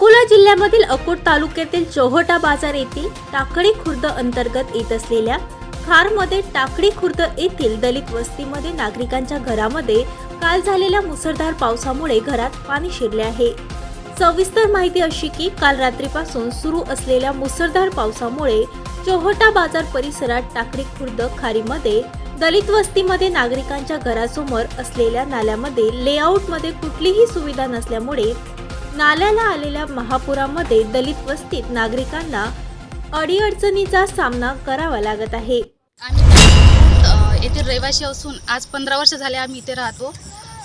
अकोला जिल्ह्यामधील अकोट तालुक्यातील चोहटा बाजार येथील टाकळी खुर्द अंतर्गत येत असलेल्या खारमध्ये टाकळी खुर्द येथील दलित वस्तीमध्ये नागरिकांच्या घरामध्ये काल झालेल्या मुसळधार पावसामुळे घरात पाणी शिरले आहे. सविस्तर माहिती अशी की काल रात्रीपासून सुरू असलेल्या मुसळधार पावसामुळे चोहटा बाजार परिसरात टाकळी खुर्द खारीमध्ये दलित वस्तीमध्ये नागरिकांच्या घरासमोर असलेल्या नाल्यामध्ये लेआउटमध्ये कुठलीही सुविधा नसल्यामुळे नाल्याला आलेल्या महापुरामध्ये दलित वस्तीत नागरिकांना अडीअडचणीचा सामना करावा लागत आहे. आम्ही अ, येथील रहिवासी असून आज पंधरा वर्ष झाले आम्ही इथे राहतो.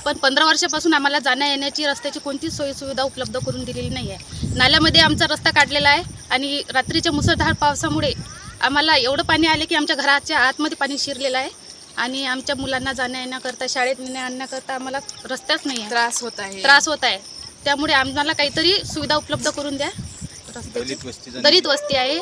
पण पंधरा वर्षापासून आम्हाला जाण्या येण्याची रस्त्याची कोणतीच सोयी सुविधा उपलब्ध करून दिलेली नाही आहे. नाल्यामध्ये आमचा रस्ता काढलेला आहे आणि रात्रीच्या मुसळधार पावसामुळे आम्हाला एवढं पाणी आले की आमच्या घराच्या आतमध्ये पाणी शिरलेलं आहे. आणि आमच्या मुलांना जाण्या येण्याकरता शाळेत नेण्या आणण्याकरता आम्हाला रस्ताच नाही त्रास होत आहे. त्रास होत आहे. त्यामुळे आम्हाला काहीतरी सुविधा उपलब्ध करून द्या. दलित वस्तीचा दलित वस्ती आहे.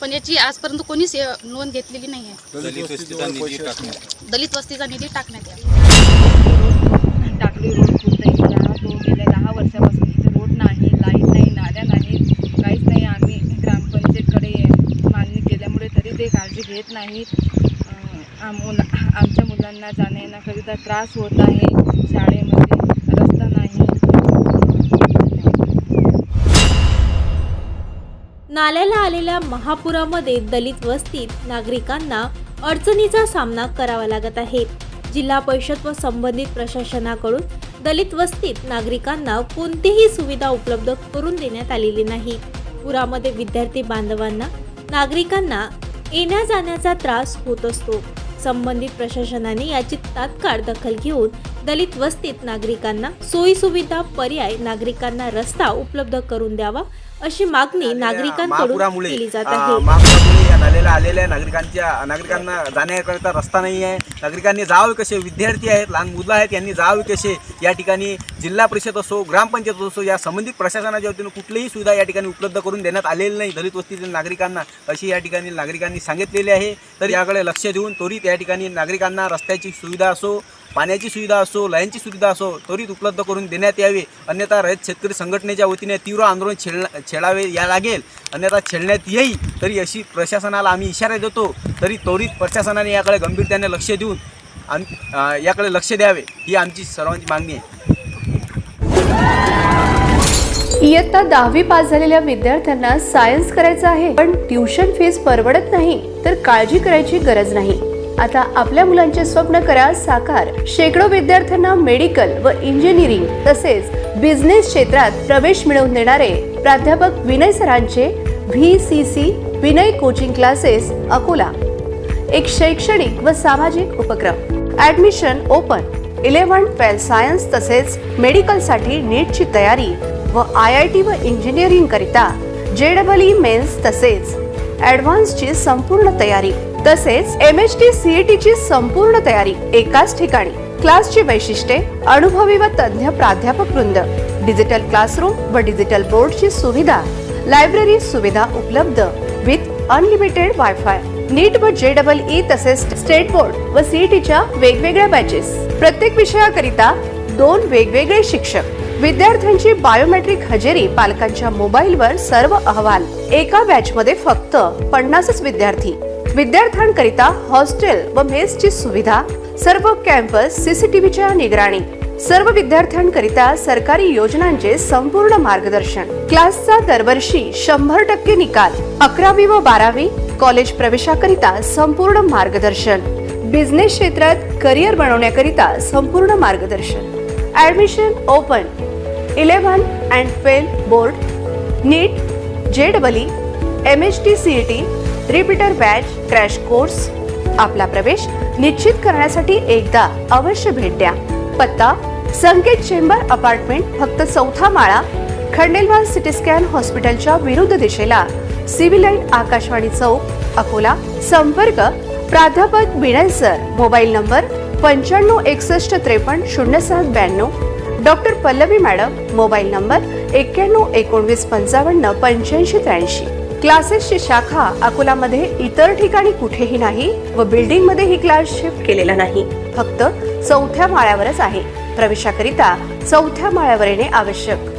पण याची आजपर्यंत कोणीच नोंद घेतलेली नाही आहे. दलित वस्तीचा निधी टाकण्यात. दलित वस्तीचा निधी टाकण्यात यावा. टाकली रोड खुर्द इथला तो गेल्या दहा वर्षापासून इथे रोड नाही लाइट नाही नाल्या काहीच नाही. आम्ही ग्रामपंचायतकडे मागणी केल्यामुळे तरी ते काळजी घेत नाहीत अं, आम मुला आमच्या मुलांना जाण्या येण्याकरिता त्रास होत आहे. शाळेमध्ये नाल्याला आलेल्या महापुरामध्ये दलित वस्तीत नागरिकांना अडचणीचा सामना करावा लागत आहे. जिल्हा परिषद व संबंधित प्रशासनाकडून दलित वस्तीत नागरिकांना कोणतीही सुविधा उपलब्ध करून देण्यात आलेली नाही. पुरामध्ये विद्यार्थी बांधवांना नागरिकांना येण्या जाण्याचा त्रास होत असतो. संबंधित प्रशासनाने याची तात्काळ दखल घेऊन दलित वस्तीत नागरिकांना सोयी सुविधा पर्याय नागरिकांना रस्ता उपलब्ध करून द्यावा अशी मागणी नागरिकांकडून महापुरामुळे केली जात आहे. महापुरामुळे आलेल्या नागरिकांच्या नागरिकांना जाण्याकरिता रस्ता नाही आहे. नागरिकांनी जावे कसे? विद्यार्थी आहेत लहान मुलं आहेत यांनी जावे कसे? या ठिकाणी जिल्हा परिषद असो ग्रामपंचायत असो या संबंधित प्रशासनाच्या वतीनं कुठलीही सुविधा या ठिकाणी उपलब्ध करून देण्यात आलेली नाही. दलित वस्तीतील नागरिकांना अशी या ठिकाणी नागरिकांनी सांगितलेली आहे. तर याकडे लक्ष देऊन त्वरित या ठिकाणी नागरिकांना रस्त्याची सुविधा असो पाण्याची सुविधा असो लाईनची सुविधा असो त्वरित उपलब्ध करून देण्यात यावी. अन्यथा रयत शेतकरी संघटनेच्या वतीने तीव्र आंदोलन छेड छेडावे या लागेल. अन्यथा छेडण्यात येईल. तरी अशी प्रशासनाला आम्ही इशारा देतो. तरी त्वरित प्रशासनाने याकडे गंभीरतेने लक्ष देऊन आम याकडे लक्ष द्यावे. ही आमची सर्वांची मागणी आहे. इयत्ता दहावी पास झालेल्या विद्यार्थ्यांना सायन्स करायचं आहे. पण ट्युशन फीस परवडत नाही. तर काळजी करायची गरज नाही. आता आपल्या मुलांचे स्वप्न करा साकार. शेकडो विद्यार्थ्यांना मेडिकल व इंजिनिअरिंग तसेच बिझनेस क्षेत्रात प्रवेश मिळवून देणारे प्राध्यापक Vinay सरांचे V C C Vinay coaching classes Akola. एक शैक्षणिक व सामाजिक उपक्रम. Admission open eleven twelfth science तसेच मेडिकलसाठी नीटची तयारी व आय आय टी व इंजिनिअरिंग करिता जे डबल ई मेन्स तसेच ऍडव्हान्सची संपूर्ण तयारी. तसेच एम एच टी ई ची संपूर्ण तयारी एकाच ठिकाणी. क्लासची वैशिष्ट्ये अनुभवी व तज्ञ प्राध्यापक वृंद. डिजिटल क्लासरूम व डिजिटल बोर्डची सुविधा. लायब्ररी सुविधा उपलब्ध विथ अनलिमिटेड वायफाय नीट व जे डबल ई तसेच स्टेट बोर्ड व सीईटीच्या वेगवेगळ्या बॅचेस. प्रत्येक विषयाकरिता दोन वेगवेगळे शिक्षक. विद्यार्थ्यांची बायोमेट्रिक हजेरी पालकांच्या मोबाईलवर सर्व अहवाल. एका बॅच मध्ये फक्त पन्नासच विद्यार्थी. विद्यार्थ्यांकरिता हॉस्टेल व मेसची सुविधा. सर्व कॅम्पस सीसीटीव्हीच्या निगराणी. सर्व विद्यार्थ्यांकरिता सरकारी योजनांचे संपूर्ण मार्गदर्शन. क्लासचा दरवर्षी शंभर टक्के निकाल अकरावी व बारावी कॉलेज प्रवेशाकरिता संपूर्ण मार्गदर्शन. बिझनेस क्षेत्रात करिअर बनवण्याकरिता संपूर्ण मार्गदर्शन. Admission open eleven and twelve board NEET J double E M H T C E T repeater batch crash course. आपला प्रवेश निश्चित करण्यासाठी एकदा अवश्य भेट द्या. पत्ता संकेत चेंबर अपार्टमेंट फक्त चौथा माळा खंडेलवाल सिटी स्कॅन हॉस्पिटलच्या विरुद्ध दिशेला. सिव्हिल लाईन आकाशवाणी चौक अकोला. संपर्क प्राध्यापक विनय सर. मोबाईल नंबर पंच्याण्णव एकसष्ट त्रेपन्न शून्य सात ब्याण्णव. Doctor Pallavi madam mobile number एक्क्याण्णव एकोणवीस पंचावन्न पंच्याऐंशी त्र्याऐंशी. क्लासेसची शाखा अकोलामध्ये इतर ठिकाणी कुठेही नाही व बिल्डिंगमध्येही ही क्लास शिफ्ट केलेला नाही. फक्त चौथ्या माळ्यावरच आहे. प्रवेशाकरिता चौथ्या माळ्यावर येणे आवश्यक.